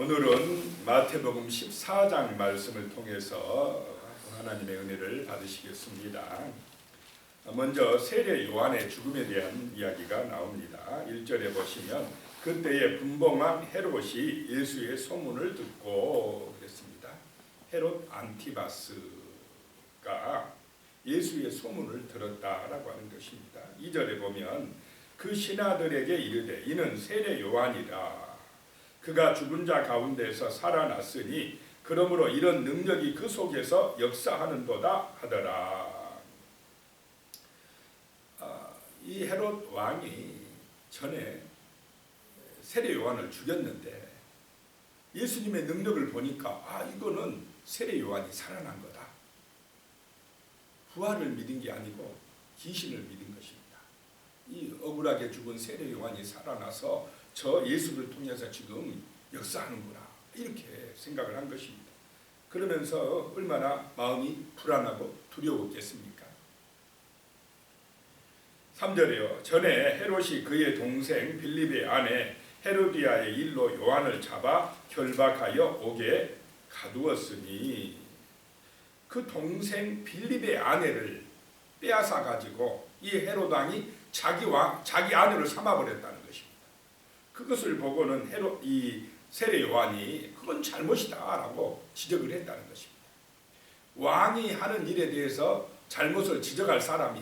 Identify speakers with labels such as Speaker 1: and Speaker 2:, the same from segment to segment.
Speaker 1: 오늘은 마태복음 14장 말씀을 통해서 하나님의 은혜를 받으시겠습니다. 먼저 세례 요한의 죽음에 대한 이야기가 나옵니다. 1절에 보시면 그때의 분봉왕 헤롯이 예수의 소문을 듣고 그랬습니다. 헤롯 안티바스가 예수의 소문을 들었다라고 하는 것입니다. 2절에 보면 그 신하들에게 이르되 이는 세례 요한이라 그가 죽은 자 가운데서 살아났으니 그러므로 이런 능력이 그 속에서 역사하는도다 하더라. 아, 이 헤롯 왕이 전에 세례 요한을 죽였는데 예수님의 능력을 보니까 아 이거는 세례 요한이 살아난 거다. 부활을 믿은 게 아니고 귀신을 믿은 것입니다. 이 억울하게 죽은 세례 요한이 살아나서 저 예수를 통해서 지금 역사하는구나 이렇게 생각을 한 것입니다. 그러면서 얼마나 마음이 불안하고 두려웠겠습니까? 3절에요. 전에 헤롯이 그의 동생 빌립의 아내 헤로디아의 일로 요한을 잡아 결박하여 옥에 가두었으니 그 동생 빌립의 아내를 빼앗아 가지고 이 헤롯 왕이 자기 아내를 삼아 버렸다는. 그것을 보고는 헤롯 이 세례 요한이 그건 잘못이다라고 지적을 했다는 것입니다. 왕이 하는 일에 대해서 잘못을 지적할 사람이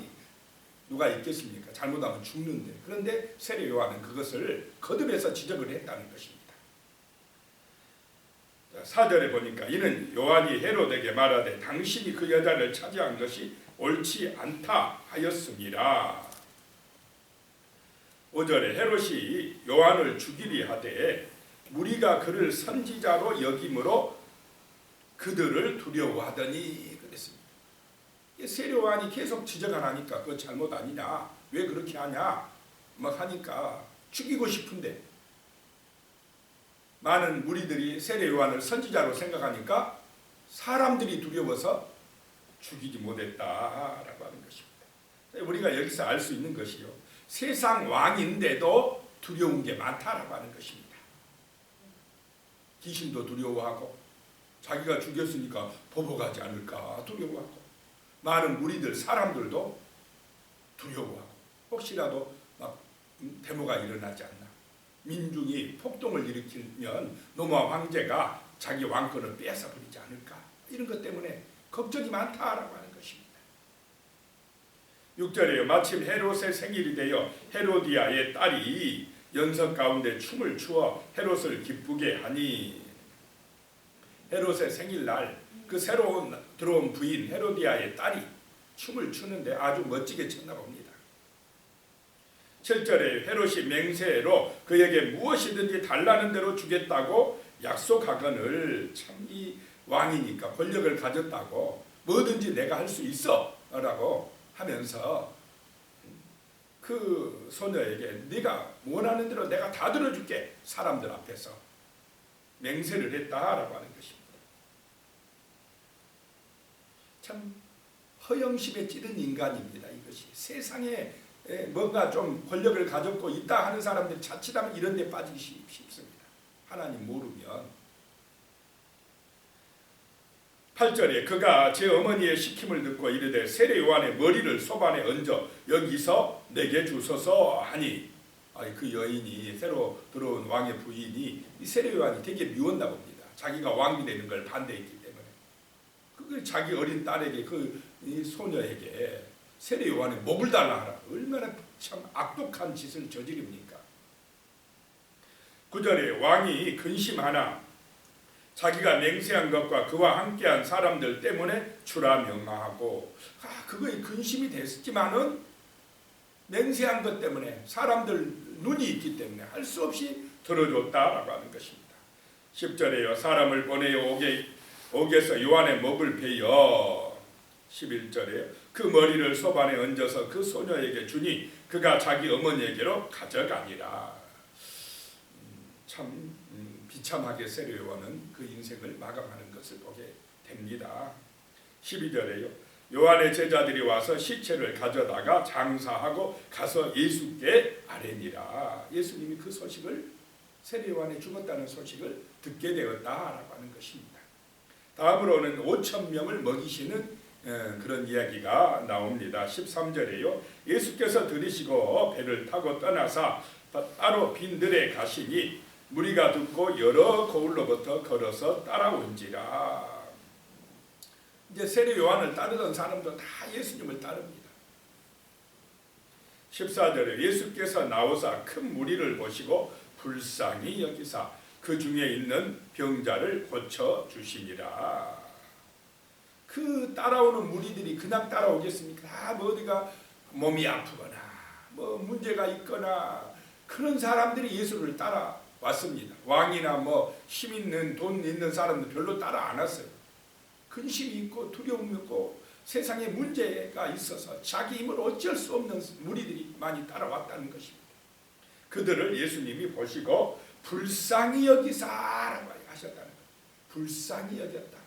Speaker 1: 누가 있겠습니까? 잘못하면 죽는데. 그런데 세례 요한은 그것을 거듭해서 지적을 했다는 것입니다. 4절에 보니까 이는 요한이 헤롯에게 말하되 당신이 그 여자를 차지한 것이 옳지 않다 하였습니다. 5절에 헤롯이 요한을 죽이리 하되 무리가 그를 선지자로 여김으로 그들을 두려워하더니 그랬습니다. 세례요한이 계속 지적을 하니까 그거 잘못 아니냐 왜 그렇게 하냐 막 하니까 죽이고 싶은데 많은 무리들이 세례요한을 선지자로 생각하니까 사람들이 두려워서 죽이지 못했다라고 하는 것입니다. 우리가 여기서 알 수 있는 것이요. 세상 왕인데도 두려운 게 많다라고 하는 것입니다. 귀신도 두려워하고 자기가 죽였으니까 보복하지 않을까 두려워하고 많은 무리들 사람들도 두려워하고 혹시라도 막 데모가 일어나지 않나 민중이 폭동을 일으키면 노마 황제가 자기 왕권을 빼앗아 버리지 않을까 이런 것 때문에 걱정이 많다라고 하는. 6절에요. 마침 헤롯의 생일이 되어 헤로디아의 딸이 연석 가운데 춤을 추어 헤롯을 기쁘게 하니 헤롯의 생일날 그 새로운 들어온 부인 헤로디아의 딸이 춤을 추는데 아주 멋지게 췄나 봅니다. 7절에 헤롯이 맹세로 그에게 무엇이든지 달라는 대로 주겠다고 약속하거늘 참 이 왕이니까 권력을 가졌다고 뭐든지 내가 할 수 있어 라고 하면서 그 소녀에게 네가 원하는 대로 내가 다 들어줄게 사람들 앞에서 맹세를 했다라고 하는 것입니다. 참 허영심에 찌든 인간입니다. 이것이 세상에 뭔가 좀 권력을 가졌고 있다 하는 사람들 자칫하면 이런 데 빠지기 쉽습니다. 하나님 모르면 8절에 그가 제 어머니의 시킴을 듣고 이르되 세례 요한의 머리를 소반에 얹어 여기서 내게 주소서 하니 아니 그 여인이 새로 들어온 왕의 부인이 이 세례 요한이 되게 미웠나 봅니다. 자기가 왕이 되는 걸 반대했기 때문에 그 자기 어린 딸에게 그이 소녀에게 세례 요한의 목을 달라 하라. 얼마나 참 악독한 짓을 저지릅니까? 9절에 왕이 근심하나 자기가 맹세한 것과 그와 함께한 사람들 때문에 주라 명하고. 아 그거에 근심이 됐지만은 맹세한 것 때문에 사람들 눈이 있기 때문에 할 수 없이 들어줬다라고 하는 것입니다. 10절에요. 사람을 보내어 옥에 옥에서 요한의 목을 베어. 11절에 그 머리를 소반에 얹어서 그 소녀에게 주니 그가 자기 어머니에게로 가져가니라. 음, 참 음, 비참하게 세례 요한은 그 인생을 마감하는 것을 보게 됩니다. 12절에요. 요한의 제자들이 와서 시체를 가져다가 장사하고 가서 예수께 아뢰니라. 예수님이 그 소식을 세례 요한이 죽었다는 소식을 듣게 되었다라고 하는 것입니다. 다음으로는 5천 명을 먹이시는 어, 그런 이야기가 나옵니다. 13절에요. 예수께서 들으시고 배를 타고 떠나사 따로 빈들에 가시니 무리가 듣고 여러 거울로부터 걸어서 따라온지라. 이제 세례 요한을 따르던 사람도 다 예수님을 따릅니다. 14절에 예수께서 나오사 큰 무리를 보시고 불쌍히 여기사 그 중에 있는 병자를 고쳐 주시니라. 그 따라오는 무리들이 그냥 따라오겠습니까? 다뭐 어디가 몸이 아프거나 뭐 문제가 있거나 그런 사람들이 예수를 따라 왔습니다. 왕이나 뭐 힘 있는 돈 있는 사람들 별로 따라 안 왔어요. 근심이 있고 두려움이 있고 세상에 문제가 있어서 자기 힘을 어쩔 수 없는 무리들이 많이 따라왔다는 것입니다. 그들을 예수님이 보시고 불쌍히 여기사라고 하셨다는 거예요. 불쌍히 여겼다.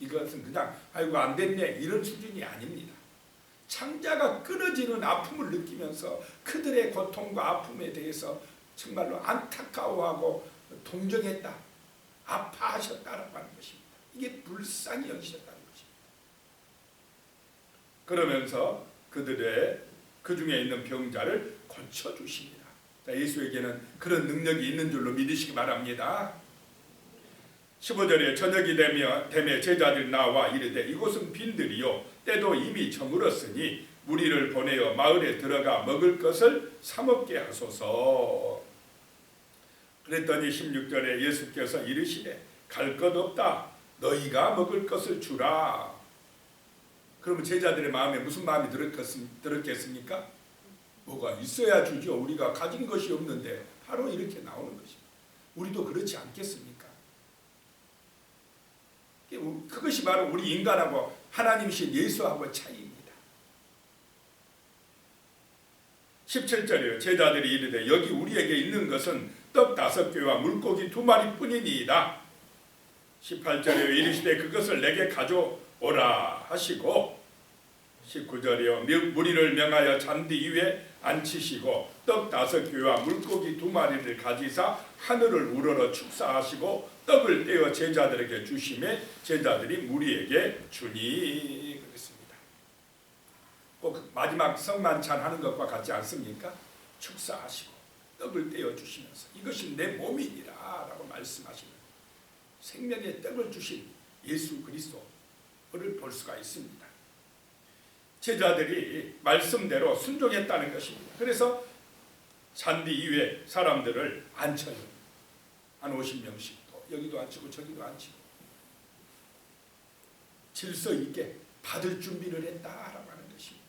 Speaker 1: 이것은 그냥 아이고 안 됐네 이런 수준이 아닙니다. 창자가 끊어지는 아픔을 느끼면서 그들의 고통과 아픔에 대해서 정말로 안타까워하고 동정했다. 아파하셨다라고 하는 것입니다. 이게 불쌍히 여기셨다는 것입니다. 그러면서 그들의 그 중에 있는 병자를 고쳐 주십니다. 예수에게는 그런 능력이 있는 줄로 믿으시기 바랍니다. 15절에 저녁이 되며 되매 제자들이 나와 이르되 이곳은 빈들이요 때도 이미 저물었으니 무리를 보내어 마을에 들어가 먹을 것을 사 먹게 하소서. 그랬더니 16절에 예수께서 이르시되 갈 것 없다 너희가 먹을 것을 주라. 그러면 제자들의 마음에 무슨 마음이 들었겠습니까? 뭐가 있어야 주죠. 우리가 가진 것이 없는데 바로 이렇게 나오는 것입니다. 우리도 그렇지 않겠습니까? 그것이 바로 우리 인간하고 하나님이신 예수하고 차이입니다. 17절이요. 제자들이 이르되 여기 우리에게 있는 것은 떡 다섯 개와 물고기 두 마리뿐이니이다. 18절이요. 이르시되 그것을 내게 가져오라 하시고 19절이요. 무리를 명하여 잔디 위에 앉히시고 떡 다섯 개와 물고기 두 마리를 가지사 하늘을 우러러 축사하시고 떡을 떼어 제자들에게 주심에 제자들이 무리에게 주니. 꼭 마지막 성만찬 하는 것과 같지 않습니까? 축사하시고 떡을 떼어 주시면서 이것이 내 몸이니라라고 말씀하시는 생명의 떡을 주신 예수 그리스도를 볼 수가 있습니다. 제자들이 말씀대로 순종했다는 것입니다. 그래서 잔디 이외 사람들을 앉혀요. 한 50명씩 또 여기도 앉히고 저기도 앉히고 질서 있게 받을 준비를 했다라고 하는 것입니다.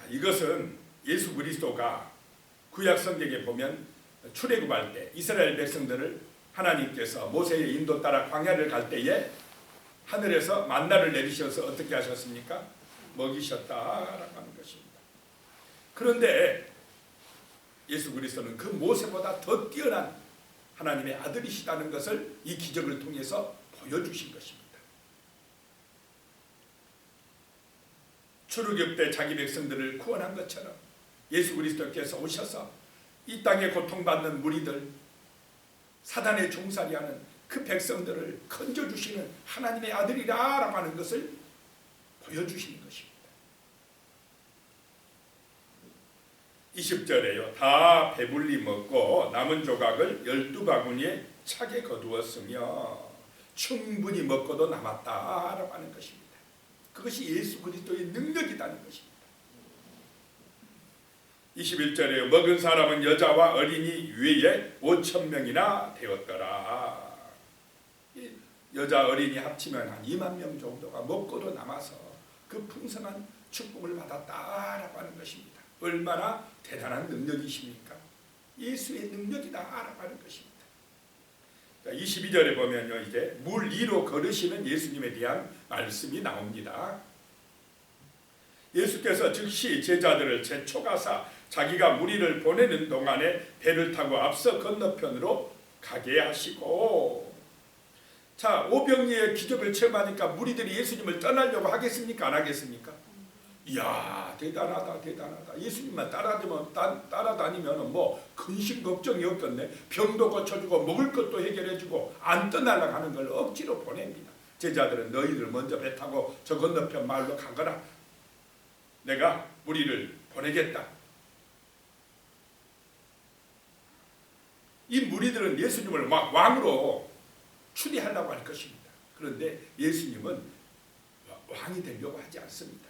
Speaker 1: 자, 이것은 예수 그리스도가 구약 성경에 보면 출애굽할 때 이스라엘 백성들을 하나님께서 모세의 인도 따라 광야를 갈 때에 하늘에서 만나를 내리셔서 어떻게 하셨습니까? 먹이셨다라고 하는 것입니다. 그런데 예수 그리스도는 그 모세보다 더 뛰어난 하나님의 아들이시다는 것을 이 기적을 통해서 보여주신 것입니다. 출애굽 때 자기 백성들을 구원한 것처럼 예수 그리스도께서 오셔서 이 땅에 고통받는 무리들 사단의 종살이하는 그 백성들을 건져 주시는 하나님의 아들이라라고 하는 것을 보여 주시는 것입니다. 20절에요. 다 배불리 먹고 남은 조각을 열두 바구니에 차게 거두었으며 충분히 먹고도 남았다라고 하는 것입니다. 그것이 예수 그리스도의 능력이라는 것입니다. 21절에요. 먹은 사람은 여자와 어린이 외에 5천 명이나 되었더라. 여자 어린이 합치면 한 2만 명 정도가 먹고도 남아서 그 풍성한 축복을 받았다라고 하는 것입니다. 얼마나 대단한 능력이십니까? 예수의 능력이다라고 하는 것입니다. 22절에 보면요, 이제 물 위로 걸으시는 예수님에 대한 말씀이 나옵니다. 예수께서 즉시 제자들을 제초가사 자기가 무리를 보내는 동안에 배를 타고 앞서 건너편으로 가게 하시고 자 오병이의 기적을 체험하니까 무리들이 예수님을 떠나려고 하겠습니까? 안 하겠습니까? 이야 대단하다 대단하다. 예수님만 따라다니면 따, 따라다니면 뭐 근심 걱정이 없겠네. 병도 고쳐주고 먹을 것도 해결해주고 안 떠날라 하는 걸 억지로 보냅니다. 제자들은 너희들 먼저 배 타고 저 건너편 마을로 가거라. 내가 무리를 보내겠다. 이 무리들은 예수님을 막 왕으로 추대하려고 할 것입니다. 그런데 예수님은 왕이 되려고 하지 않습니다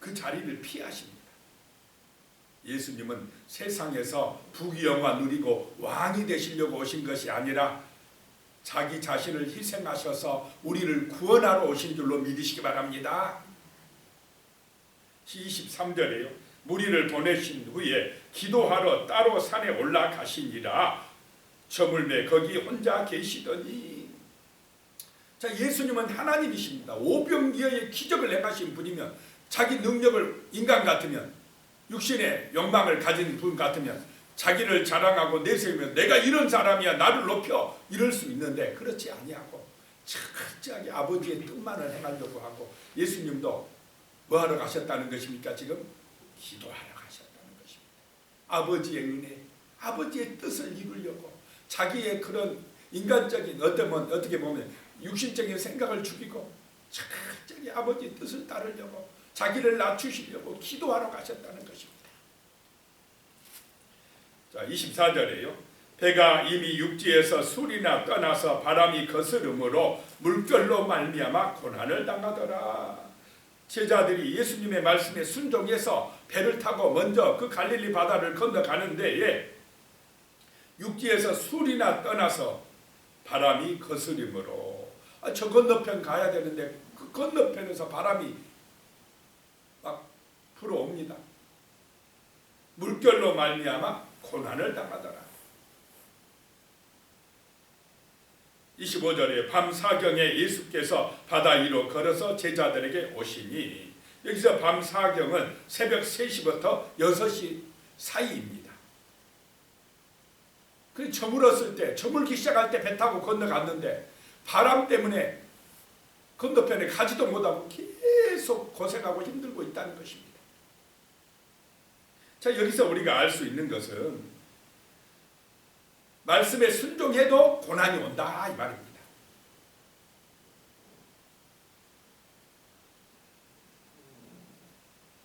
Speaker 1: 그 자리를 피하십니다. 예수님은 세상에서 부귀영화 누리고 왕이 되시려고 오신 것이 아니라 자기 자신을 희생하셔서 우리를 구원하러 오신 줄로 믿으시기 바랍니다. 23절에요. 무리를 보내신 후에 기도하러 따로 산에 올라가시니라 저물매 거기 혼자 계시더니 자 예수님은 하나님이십니다. 오병기어의 기적을 행하신 분이면 자기 능력을 인간 같으면 육신의 영광을 가진 분 같으면 자기를 자랑하고 내세우면 내가 이런 사람이야 나를 높여! 이럴 수 있는데 그렇지 아니하고 철저하게 아버지의 뜻만을 행하려고 하고 예수님도 뭐하러 가셨다는 것입니까 지금? 기도하러 가셨다는 것입니다. 아버지의 은혜 아버지의 뜻을 이루려고 자기의 그런 인간적인 어떤 어떻게 보면 육신적인 생각을 죽이고 철저하게 아버지의 뜻을 따르려고 자기를 낮추시려고 기도하러 가셨다는 것입니다. 자, 24절에요. 배가 이미 육지에서 술이나 떠나서 바람이 거스름으로 물결로 말미암아 고난을 당하더라. 제자들이 예수님의 말씀에 순종해서 배를 타고 먼저 그 갈릴리 바다를 건너가는데 육지에서 술이나 떠나서 바람이 거스림으로 아, 저 건너편 가야 되는데 그 건너편에서 바람이 불어옵니다. 물결로 말미암아 고난을 당하더라. 25절에 밤 사경에 예수께서 바다 위로 걸어서 제자들에게 오시니 여기서 밤 사경은 새벽 3시부터 6시 사이입니다. 그 저물었을 때, 저물기 시작할 때 배 타고 건너갔는데 바람 때문에 건너편에 가지도 못하고 계속 고생하고 힘들고 있다는 것입니다. 자 여기서 우리가 알 수 있는 것은 말씀에 순종해도 고난이 온다 이 말입니다.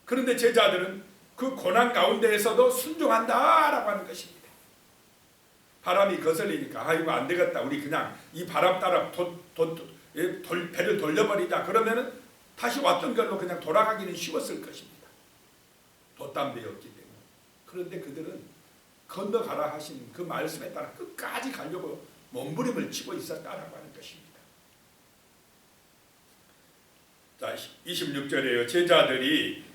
Speaker 1: 그런데 제자들은 그 고난 가운데에서도 순종한다라고 하는 것입니다. 바람이 거슬리니까 아이고 안 되겠다. 우리 그냥 이 바람 따라 도, 돌, 배를 돌려버리자. 그러면은 다시 왔던 길로 그냥 돌아가기는 쉬웠을 것입니다. 돛담배였기 그런데 그들은 건너가라 하신 그 말씀에 따라 끝까지 가려고 몸부림을 치고 있었다라고 하는 것입니다. 자, 26절에요. 제자들이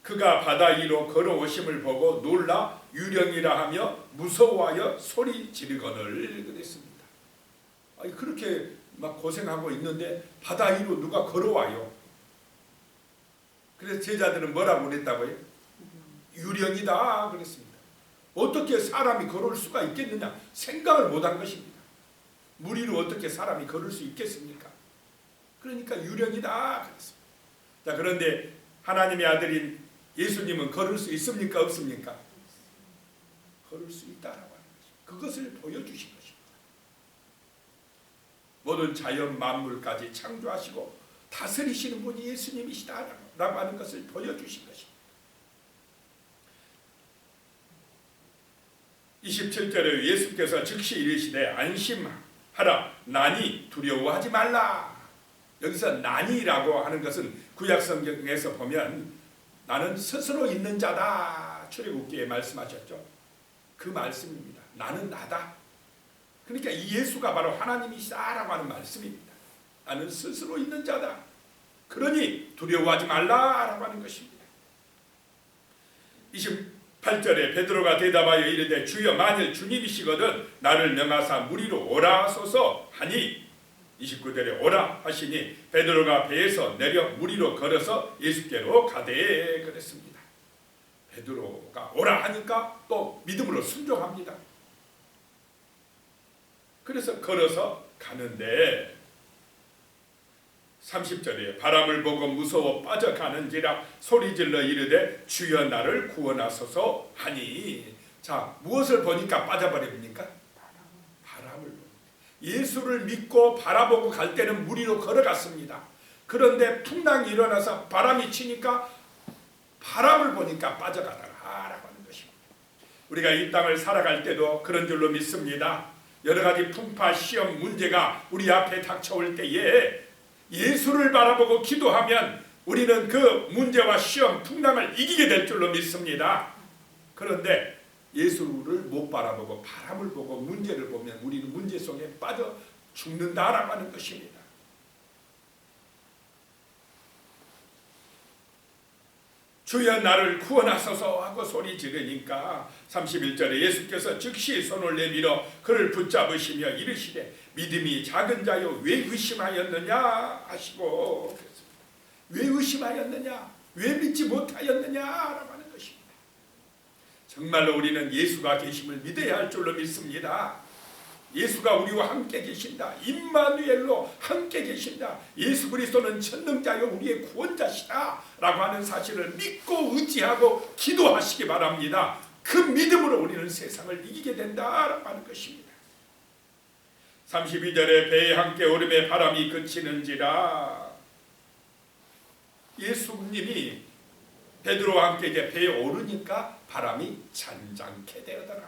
Speaker 1: 그가 바다 위로 걸어오심을 보고 놀라 유령이라 하며 무서워하여 소리 지르거늘 그랬습니다. 아니 그렇게 막 고생하고 있는데 바다 위로 누가 걸어와요. 그래서 제자들은 뭐라고 그랬다고요? 유령이다 그랬습니다. 어떻게 사람이 걸을 수가 있겠느냐 생각을 못한 것입니다. 무리로 어떻게 사람이 걸을 수 있겠습니까? 그러니까 유령이다 그랬습니다. 자 그런데 하나님의 아들인 예수님은 걸을 수 있습니까 없습니까? 걸을 수 있다라고 하는 것입니다. 그것을 보여주신 것입니다. 모든 자연 만물까지 창조하시고 다스리시는 분이 예수님이시다라고 하는 것을 보여주신 것입니다. 27절에 예수께서 즉시 이르시되 안심하라 난이 두려워하지 말라. 여기서 난이라고 하는 것은 구약 성경에서 보면 나는 스스로 있는 자다 출애굽기에 말씀하셨죠. 그 말씀입니다. 나는 나다. 그러니까 이 예수가 바로 하나님이시다라고 하는 말씀입니다. 나는 스스로 있는 자다. 그러니 두려워하지 말라라고 하는 것입니다 8절에 베드로가 대답하여 이르되 주여 만일 주님이시거든 나를 명하사 무리로 오라 하소서 하니 29절에 오라 하시니 베드로가 배에서 내려 무리로 걸어서 예수께로 가되 그랬습니다. 베드로가 오라 하니까 또 믿음으로 순종합니다. 그래서 걸어서 가는데 30절에 바람을 보고 무서워 빠져가는지라 소리질러 이르되 주여 나를 구원하소서 하니 자 무엇을 보니까 빠져버립니까? 바람을 예수를 믿고 바라보고 갈 때는 무리로 걸어갔습니다. 그런데 풍랑이 일어나서 바람이 치니까 바람을 보니까 빠져가더라라고 하는 것입니다. 우리가 이 땅을 살아갈 때도 그런 줄로 믿습니다. 여러 가지 풍파 시험 문제가 우리 앞에 닥쳐올 때에 예수를 바라보고 기도하면 우리는 그 문제와 시험 풍랑을 이기게 될 줄로 믿습니다. 그런데 예수를 못 바라보고 바람을 보고 문제를 보면 우리는 문제 속에 빠져 죽는다라고 하는 것입니다. 주여 나를 구원하소서 하고 소리 지르니까 31절에 예수께서 즉시 손을 내밀어 그를 붙잡으시며 이르시되 믿음이 작은 자여 왜 의심하였느냐 하시고. 왜 의심하였느냐 왜 믿지 못하였느냐라고 하는 것입니다. 정말로 우리는 예수가 계심을 믿어야 할 줄로 믿습니다. 예수가 우리와 함께 계신다. 임마누엘로 함께 계신다. 예수 그리스도는 천능자요 우리의 구원자시다. 라고 하는 사실을 믿고 의지하고 기도하시기 바랍니다. 그 믿음으로 우리는 세상을 이기게 된다라고 하는 것입니다. 32절에 배에 함께 오름에 바람이 그치는지라 예수님이 베드로와 함께 이제 배에 오르니까 바람이 잔잔케 되더라.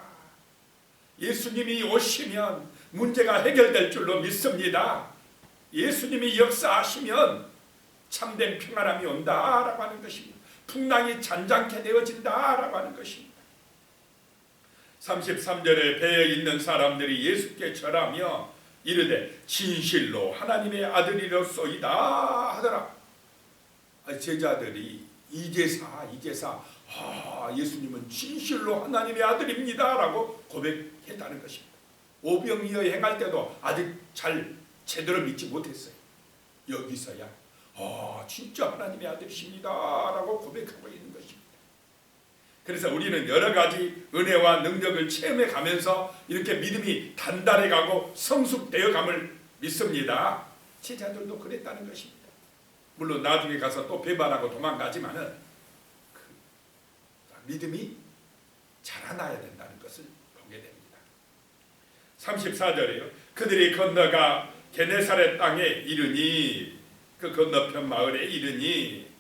Speaker 1: 예수님이 오시면 문제가 해결될 줄로 믿습니다. 예수님이 역사하시면 참된 평안함이 온다라고 하는 것입니다. 풍랑이 잔잔케 되어진다라고 하는 것입니다. 33절에 배에 있는 사람들이 예수께 절하며 이르되 진실로 하나님의 아들이로소이다 하더라. 아, 제자들이 이제사 이제사 아, 예수님은 진실로 하나님의 아들입니다라고 고백했다는 것입니다. 오병이어 행할 때도 아직 잘 제대로 믿지 못했어요. 여기서야 아, 진짜 하나님의 아들이십니다라고 고백하고 있는. 그래서 우리는 여러 가지 은혜와 능력을 체험해 가면서 이렇게 믿음이 단단해 가고 성숙되어 감을 믿습니다. 제자들도 그랬다는 것입니다. 물론 나중에 가서 또 배반하고 도망가지만은 그 믿음이 자라나야 된다는 것을 보게 됩니다. 34절에요. 그들이 건너가 게네사렛 땅에 이르니 그 건너편 마을에 이르니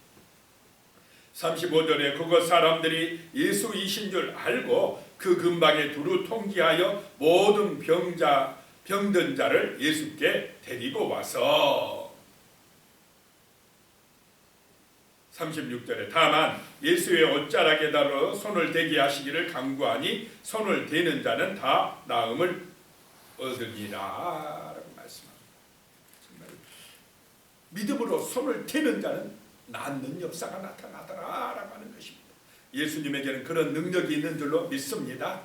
Speaker 1: 35절에 그곳 사람들이 예수이신 줄 알고 그 근방에 두루 통기하여 모든 병자 병든 자를 예수께 데리고 와서 36절에 다만 예수의 옷자락에 달아 손을 대게 하시기를 강구하니 손을 대는 자는 다 나음을 얻으리라 라고 말씀합니다. 정말 믿음으로 손을 대는 자는 낫는 역사가 나타나더라 라고 하는 것입니다. 예수님에게는 그런 능력이 있는 줄로 믿습니다.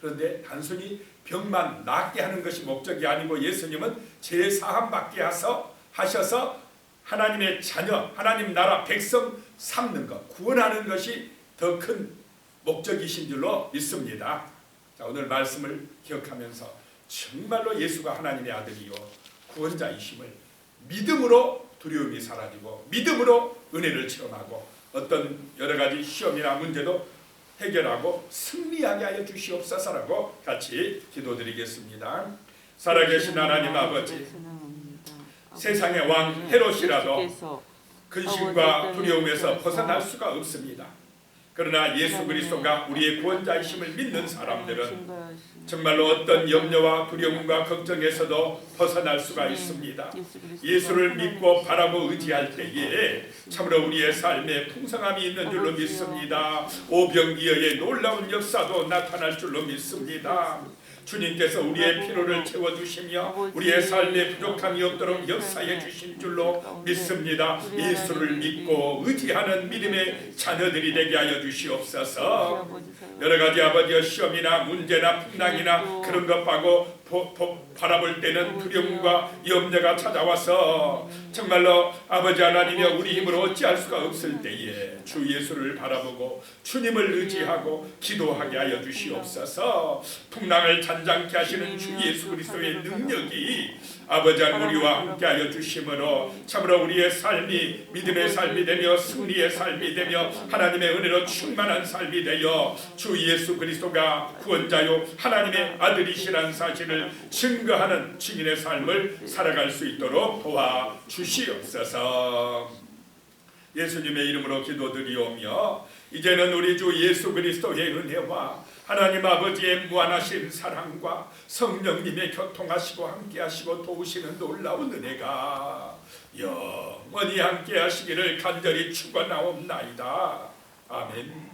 Speaker 1: 그런데 단순히 병만 낫게 하는 것이 목적이 아니고 예수님은 제 사함 받게 하서 하셔서 하나님의 자녀, 하나님 나라 백성 삼는 것, 구원하는 것이 더 큰 목적이신 줄로 믿습니다. 자, 오늘 말씀을 기억하면서 정말로 예수가 하나님의 아들이요 구원자이심을 믿음으로 두려움이 사라지고 믿음으로 은혜를 체험하고 어떤 여러 가지 시험이나 문제도 해결하고 승리하게 하여 주시옵소서라고 같이 기도드리겠습니다. 살아계신 하나님 아버지 세상의 왕 헤롯이라도 근심과 두려움에서 벗어날 수가 없습니다. 그러나 예수 그리스도가 우리의 구원자이심을 믿는 사람들은 정말로 어떤 염려와 두려움과 걱정에서도 벗어날 수가 있습니다. 예수를 믿고 바라고 의지할 때에 참으로 우리의 삶에 풍성함이 있는 줄로 믿습니다. 오병이어의 놀라운 역사도 나타날 줄로 믿습니다. 주님께서 우리의 필요를 채워주시며 우리의 삶에 부족함이 없도록 역사해 주신 줄로 믿습니다. 예수를 믿고 의지하는 믿음의 자녀들이 되게 하여 주시옵소서. 여러 가지 아버지의 시험이나 문제나 풍랑이나 그런 것 봐고 보, 보, 바라볼 때는 두려움과 염려가 찾아와서 정말로 아버지 하나님여 우리 힘으로 어찌할 수가 없을 때에 주 예수를 바라보고 주님을 의지하고 기도하게 하여 주시옵소서. 풍랑을 잔잔케 하시는 주 예수 그리스도의 능력이 아버지 하나님 우리와 함께 하여 주심으로 참으로 우리의 삶이 믿음의 삶이 되며 승리의 삶이 되며 하나님의 은혜로 충만한 삶이 되어 주 예수 그리스도가 구원자요 하나님의 아들이시라는 사실을 증거하는 증인의 삶을 살아갈 수 있도록 도와 주시옵소서. 예수님의 이름으로 기도드리오며 이제는 우리 주 예수 그리스도의 은혜와 하나님 아버지의 무한하신 사랑과 성령님의 교통하시고 함께하시고 도우시는 놀라운 은혜가 영원히 함께하시기를 간절히 축원하옵나이다. 아멘.